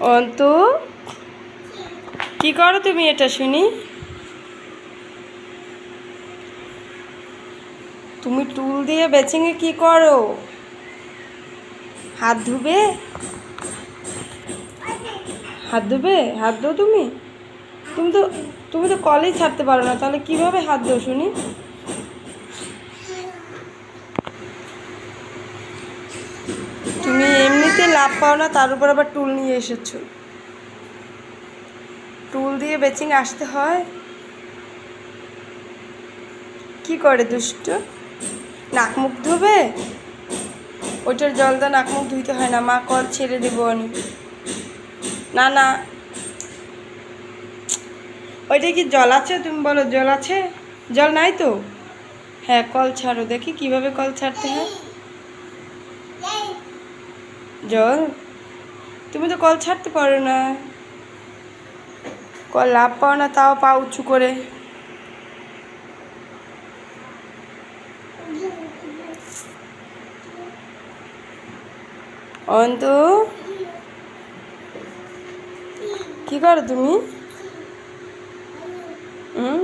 অন্তু? কি করো তুমি এটা শুনি? তুমি টুল দিয়ে বেচিংয়ে কি করো? হাত ধুবে? হাত ধুবে? হাত ধো তুমি। তুমি তো তুমি তো কলেই ছাড়তে পারো না, তাহলে কীভাবে হাত ধো শুনি তুমি এমনিতে লাভ পাও না, তার উপর আবার টুল নিয়ে এসেছ। টুল দিয়ে বেচিং আসতে হয়। কি করে দুষ্ট? নাক মুখ ধোবে? ওইটার জল দিয়ে নাক মুখ ধুইতে হয় না, মা কল ছেড়ে দেবো আমি। না না। ওইটা কি জল আছে? তুমি বলো, জল আছে? জল নাই তো? হ্যাঁ কল ছাড়ো, দেখি কীভাবে কল ছাড়তে হয়। জল? তুমি তো কল ছাড়তে পারো না। কল লাভ পাও না, তাও পা উঁচু করে। অন্তু? কি করো তুমি? হুম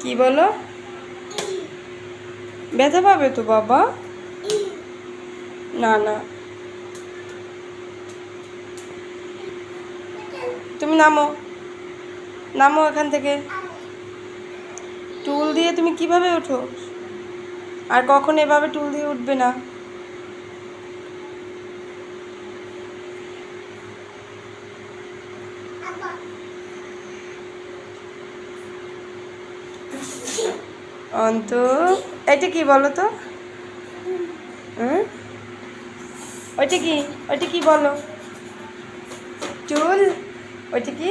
কি বলো? ব্যথা পাবে তো বাবা? না না। তুমি নামো। নামো এখান থেকে। টুল দিয়ে তুমি কীভাবে ওঠো? আর কখন এভাবে টুল দিয়ে উঠবে না। অন্ত, এটা কি বলো তো? ওইটা কি? ওইটা কি বলো? চুল ওইটা কি